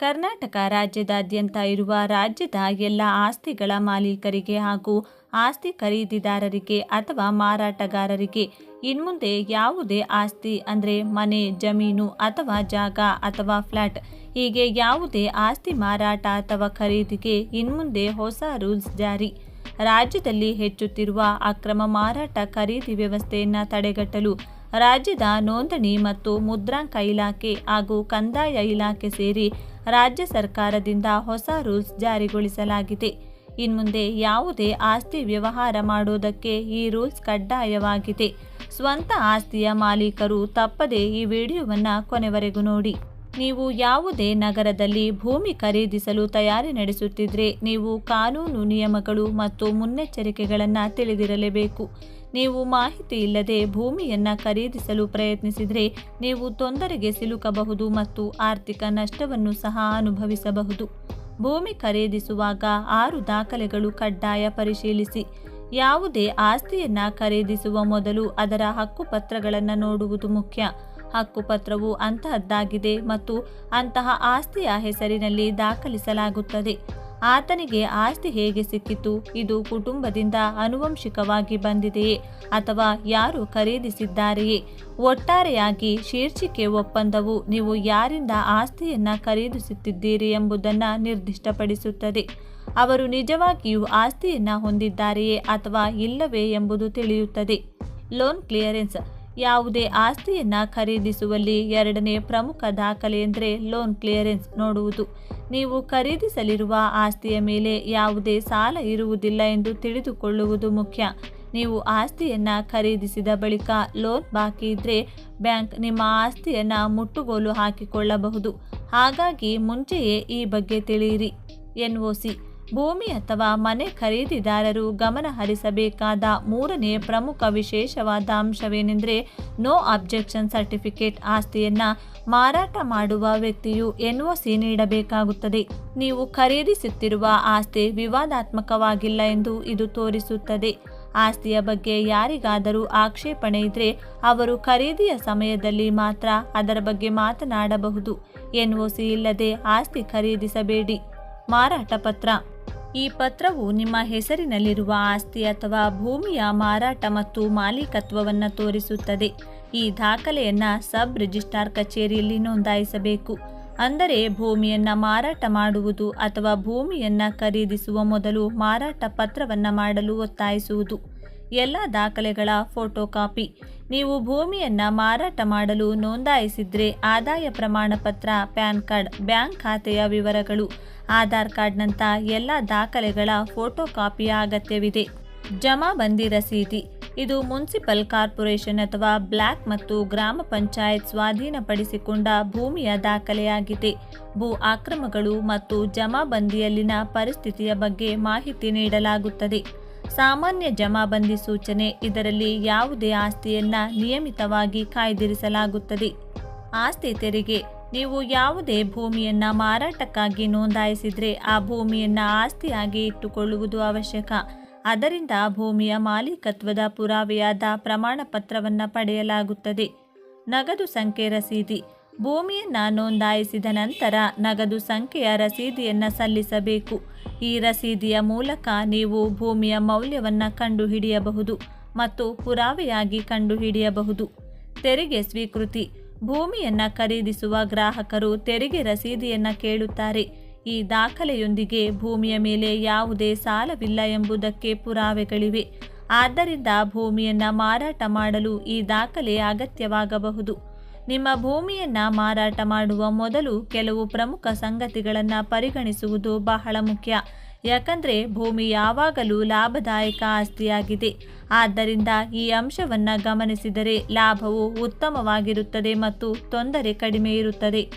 ಕರ್ನಾಟಕ ರಾಜ್ಯದಾದ್ಯಂತ ಇರುವ ರಾಜ್ಯದ ಎಲ್ಲ ಆಸ್ತಿಗಳ ಮಾಲೀಕರಿಗೆ ಹಾಗೂ ಆಸ್ತಿ ಖರೀದಿದಾರರಿಗೆ ಅಥವಾ ಮಾರಾಟಗಾರರಿಗೆ ಇನ್ಮುಂದೆ ಯಾವುದೇ ಆಸ್ತಿ ಅಂದರೆ ಮನೆ, ಜಮೀನು ಅಥವಾ ಜಾಗ ಅಥವಾ ಫ್ಲ್ಯಾಟ್ ಹೀಗೆ ಯಾವುದೇ ಆಸ್ತಿ ಮಾರಾಟ ಅಥವಾ ಖರೀದಿಗೆ ಇನ್ಮುಂದೆ ಹೊಸ ರೂಲ್ಸ್ ಜಾರಿ. ರಾಜ್ಯದಲ್ಲಿ ಹೆಚ್ಚುತ್ತಿರುವ ಅಕ್ರಮ ಮಾರಾಟ ಖರೀದಿ ವ್ಯವಸ್ಥೆಯನ್ನು ತಡೆಗಟ್ಟಲು ರಾಜ್ಯದ ನೋಂದಣಿ ಮತ್ತು ಮುದ್ರಾಂಕ ಇಲಾಖೆ ಹಾಗೂ ಕಂದಾಯ ಇಲಾಖೆ ಸೇರಿ ರಾಜ್ಯ ಸರ್ಕಾರದಿಂದ ಹೊಸ ರೂಲ್ಸ್ ಜಾರಿಗೊಳಿಸಲಾಗಿದೆ. ಇನ್ಮುಂದೆ ಯಾವುದೇ ಆಸ್ತಿ ವ್ಯವಹಾರ ಮಾಡುವುದಕ್ಕೆ ಈ ರೂಲ್ಸ್ ಕಡ್ಡಾಯವಾಗಿದೆ. ಸ್ವಂತ ಆಸ್ತಿಯ ಮಾಲೀಕರು ತಪ್ಪದೇ ಈ ವಿಡಿಯೋವನ್ನು ಕೊನೆವರೆಗೂ ನೋಡಿ. ನೀವು ಯಾವುದೇ ನಗರದಲ್ಲಿ ಭೂಮಿ ಖರೀದಿಸಲು ತಯಾರಿ ನಡೆಸುತ್ತಿದ್ರೆ ನೀವು ಕಾನೂನು ನಿಯಮಗಳು ಮತ್ತು ಮುನ್ನೆಚ್ಚರಿಕೆಗಳನ್ನು ತಿಳಿದಿರಲೇಬೇಕು. ನೀವು ಮಾಹಿತಿ ಇಲ್ಲದೆ ಭೂಮಿಯನ್ನು ಖರೀದಿಸಲು ಪ್ರಯತ್ನಿಸಿದರೆ ನೀವು ತೊಂದರೆಗೆ ಸಿಲುಕಬಹುದು ಮತ್ತು ಆರ್ಥಿಕ ನಷ್ಟವನ್ನು ಸಹ ಅನುಭವಿಸಬಹುದು. ಭೂಮಿ ಖರೀದಿಸುವಾಗ ಆರು ದಾಖಲೆಗಳು ಕಡ್ಡಾಯ ಪರಿಶೀಲಿಸಿ. ಯಾವುದೇ ಆಸ್ತಿಯನ್ನು ಖರೀದಿಸುವ ಮೊದಲು ಅದರ ಹಕ್ಕುಪತ್ರಗಳನ್ನು ನೋಡುವುದು ಮುಖ್ಯ. ಹಕ್ಕುಪತ್ರವು ಅಂತಹದ್ದಾಗಿದೆ ಮತ್ತು ಅಂತಹ ಆಸ್ತಿಯ ಹೆಸರಿನಲ್ಲಿ ದಾಖಲಿಸಲಾಗುತ್ತದೆ. ಆತನಿಗೆ ಆಸ್ತಿ ಹೇಗೆ ಸಿಕ್ಕಿತು? ಇದು ಕುಟುಂಬದಿಂದ ಆನುವಂಶಿಕವಾಗಿ ಬಂದಿದೆಯೇ? ಅಥವಾ ಯಾರು ಖರೀದಿಸಿದ್ದಾರೆಯೇ? ಒಟ್ಟಾರೆಯಾಗಿ ಶೀರ್ಷಿಕೆ ಒಪ್ಪಂದವು ನೀವು ಯಾರಿಂದ ಆಸ್ತಿಯನ್ನ ಖರೀದಿಸುತ್ತಿದ್ದೀರಿ ಎಂಬುದನ್ನು ನಿರ್ದಿಷ್ಟಪಡಿಸುತ್ತದೆ. ಅವರು ನಿಜವಾಗಿಯೂ ಆಸ್ತಿಯನ್ನ ಹೊಂದಿದ್ದಾರೆಯೇ ಅಥವಾ ಇಲ್ಲವೇ ಎಂಬುದು ತಿಳಿಯುತ್ತದೆ. ಲೋನ್ ಕ್ಲಿಯರೆನ್ಸ್ ಯಾವುದೇ ಆಸ್ತಿಯನ್ನ ಖರೀದಿಸುವಲ್ಲಿ ಎರಡನೇ ಪ್ರಮುಖ ದಾಖಲೆ ಎಂದರೆ ಲೋನ್ ಕ್ಲಿಯರೆನ್ಸ್ ನೋಡುವುದು. ನೀವು ಖರೀದಿಸಲಿರುವ ಆಸ್ತಿಯ ಮೇಲೆ ಯಾವುದೇ ಸಾಲ ಇರುವುದಿಲ್ಲ ಎಂದು ತಿಳಿದುಕೊಳ್ಳುವುದು ಮುಖ್ಯ. ನೀವು ಆಸ್ತಿಯನ್ನ ಖರೀದಿಸಿದ ಬಳಿಕ ಲೋನ್ ಬಾಕಿ ಇದ್ದರೆ ಬ್ಯಾಂಕ್ ನಿಮ್ಮ ಆಸ್ತಿಯನ್ನ ಮುಟ್ಟುಗೋಲು ಹಾಕಿಕೊಳ್ಳಬಹುದು. ಹಾಗಾಗಿ ಮುಂಚೆಯೇ ಈ ಬಗ್ಗೆ ತಿಳಿಯಿರಿ. ಎನ್ ಒ ಸಿ ಭೂಮಿ ಅಥವಾ ಮನೆ ಖರೀದಿದಾರರು ಗಮನ ಹರಿಸಬೇಕಾದ ಮೂರನೇ ಪ್ರಮುಖ ವಿಶೇಷವಾದ ಅಂಶವೇನೆಂದರೆ ನೋ ಅಬ್ಜೆಕ್ಷನ್ ಸರ್ಟಿಫಿಕೇಟ್ ಆಸ್ತಿಯನ್ನು ಮಾರಾಟ ಮಾಡುವ ವ್ಯಕ್ತಿಯು ಎನ್ ಒ ಸಿ ನೀಡಬೇಕಾಗುತ್ತದೆ. ನೀವು ಖರೀದಿಸುತ್ತಿರುವ ಆಸ್ತಿ ವಿವಾದಾತ್ಮಕವಾಗಿಲ್ಲ ಎಂದು ಇದು ತೋರಿಸುತ್ತದೆ. ಆಸ್ತಿಯ ಬಗ್ಗೆ ಯಾರಿಗಾದರೂ ಆಕ್ಷೇಪಣೆ ಇದ್ರೆ ಅವರು ಖರೀದಿಯ ಸಮಯದಲ್ಲಿ ಮಾತ್ರ ಅದರ ಬಗ್ಗೆ ಮಾತನಾಡಬಹುದು. ಎನ್ ಒ ಸಿ ಇಲ್ಲದೆ ಆಸ್ತಿ ಖರೀದಿಸಬೇಡಿ. ಮಾರಾಟ ಪತ್ರ. ಈ ಪತ್ರವು ನಿಮ್ಮ ಹೆಸರಿನಲ್ಲಿರುವ ಆಸ್ತಿ ಅಥವಾ ಭೂಮಿಯ ಮಾರಾಟ ಮತ್ತು ಮಾಲೀಕತ್ವವನ್ನು ತೋರಿಸುತ್ತದೆ. ಈ ದಾಖಲೆಯನ್ನು ಸಬ್ ರಿಜಿಸ್ಟ್ರಾರ್ ಕಚೇರಿಯಲ್ಲಿ ನೋಂದಾಯಿಸಬೇಕು. ಅಂದರೆ ಭೂಮಿಯನ್ನು ಮಾರಾಟ ಮಾಡುವುದು ಅಥವಾ ಭೂಮಿಯನ್ನು ಖರೀದಿಸುವ ಮೊದಲು ಮಾರಾಟ ಪತ್ರವನ್ನು ಮಾಡಲು ಒತ್ತಾಯಿಸುವುದು. ಎಲ್ಲ ದಾಖಲೆಗಳ ಫೋಟೋ ಕಾಪಿ ನೀವು ಭೂಮಿಯನ್ನು ಮಾರಾಟ ಮಾಡಲು ನೋಂದಾಯಿಸಿದ್ರೆ ಆದಾಯ ಪ್ರಮಾಣ ಪತ್ರ ಪ್ಯಾನ್ ಕಾರ್ಡ್, ಬ್ಯಾಂಕ್ ಖಾತೆಯ ವಿವರಗಳು, ಆಧಾರ್ ಕಾರ್ಡ್ನಂಥ ಎಲ್ಲ ದಾಖಲೆಗಳ ಫೋಟೋ ಕಾಪಿಯ ಅಗತ್ಯವಿದೆ ಜಮಾಬಂದಿ ರಸೀದಿ ಇದು ಮುನ್ಸಿಪಲ್ ಕಾರ್ಪೊರೇಷನ್ ಅಥವಾ ಬ್ಲ್ಯಾಕ್ ಮತ್ತು ಗ್ರಾಮ ಪಂಚಾಯತ್ ಸ್ವಾಧೀನಪಡಿಸಿಕೊಂಡ ಭೂಮಿಯ ದಾಖಲೆಯಾಗಿದೆ. ಭೂ ಆಕ್ರಮಗಳು ಮತ್ತು ಜಮಾಬಂದಿಯಲ್ಲಿನ ಪರಿಸ್ಥಿತಿಯ ಬಗ್ಗೆ ಮಾಹಿತಿ ನೀಡಲಾಗುತ್ತದೆ. ಸಾಮಾನ್ಯ ಜಮಾಬಂದಿ ಸೂಚನೆ, ಇದರಲ್ಲಿ ಯಾವುದೇ ಆಸ್ತಿಯನ್ನ ನಿಯಮಿತವಾಗಿ ಕಾಯ್ದಿರಿಸಲಾಗುತ್ತದೆ. ಆಸ್ತಿ ತೆರಿಗೆ, ನೀವು ಯಾವುದೇ ಭೂಮಿಯನ್ನ ಮಾರಾಟಕ್ಕಾಗಿ ನೋಂದಾಯಿಸಿದರೆ ಆ ಭೂಮಿಯನ್ನ ಆಸ್ತಿಯಾಗಿ ಇಟ್ಟುಕೊಳ್ಳುವುದು ಅವಶ್ಯಕ. ಅದರಿಂದ ಭೂಮಿಯ ಮಾಲೀಕತ್ವದ ಪುರಾವೆಯಾದ ಪ್ರಮಾಣ ಪತ್ರವನ್ನು ಪಡೆಯಲಾಗುತ್ತದೆ. ನಗದು ಸಂಖ್ಯೆ ರಸೀದಿ, ಭೂಮಿಯನ್ನು ನೋಂದಾಯಿಸಿದ ನಂತರ ನಗದು ಸಂಖ್ಯೆಯ ರಸೀದಿಯನ್ನು ಸಲ್ಲಿಸಬೇಕು. ಈ ರಸೀದಿಯ ಮೂಲಕ ನೀವು ಭೂಮಿಯ ಮೌಲ್ಯವನ್ನು ಕಂಡುಹಿಡಿಯಬಹುದು ಮತ್ತು ಪುರಾವೆಯಾಗಿ ಕಂಡುಹಿಡಿಯಬಹುದು. ತೆರಿಗೆ ಸ್ವೀಕೃತಿ. ಭೂಮಿಯನ್ನು ಖರೀದಿಸುವ ಗ್ರಾಹಕರು ತೆರಿಗೆ ರಸೀದಿಯನ್ನು ಕೇಳುತ್ತಾರೆ. ಈ ದಾಖಲೆಯೊಂದಿಗೆ ಭೂಮಿಯ ಮೇಲೆ ಯಾವುದೇ ಸಾಲವಿಲ್ಲ ಎಂಬುದಕ್ಕೆ ಪುರಾವೆಗಳಿವೆ. ಆದ್ದರಿಂದ ಭೂಮಿಯನ್ನು ಮಾರಾಟ ಮಾಡಲು ಈ ದಾಖಲೆ ಅಗತ್ಯವಾಗಬಹುದು. ನಿಮ್ಮ ಭೂಮಿಯನ್ನು ಮಾರಾಟ ಮಾಡುವ ಮೊದಲು ಕೆಲವು ಪ್ರಮುಖ ಸಂಗತಿಗಳನ್ನು ಪರಿಗಣಿಸುವುದು ಬಹಳ ಮುಖ್ಯ. ಯಾಕಂದರೆ ಭೂಮಿ ಯಾವಾಗಲೂ ಲಾಭದಾಯಕ ಆಸ್ತಿಯಾಗಿದೆ. ಆದ್ದರಿಂದ ಈ ಅಂಶವನ್ನು ಗಮನಿಸಿದರೆ ಲಾಭವು ಉತ್ತಮವಾಗಿರುತ್ತದೆ ಮತ್ತು ತೊಂದರೆ ಕಡಿಮೆ ಇರುತ್ತದೆ.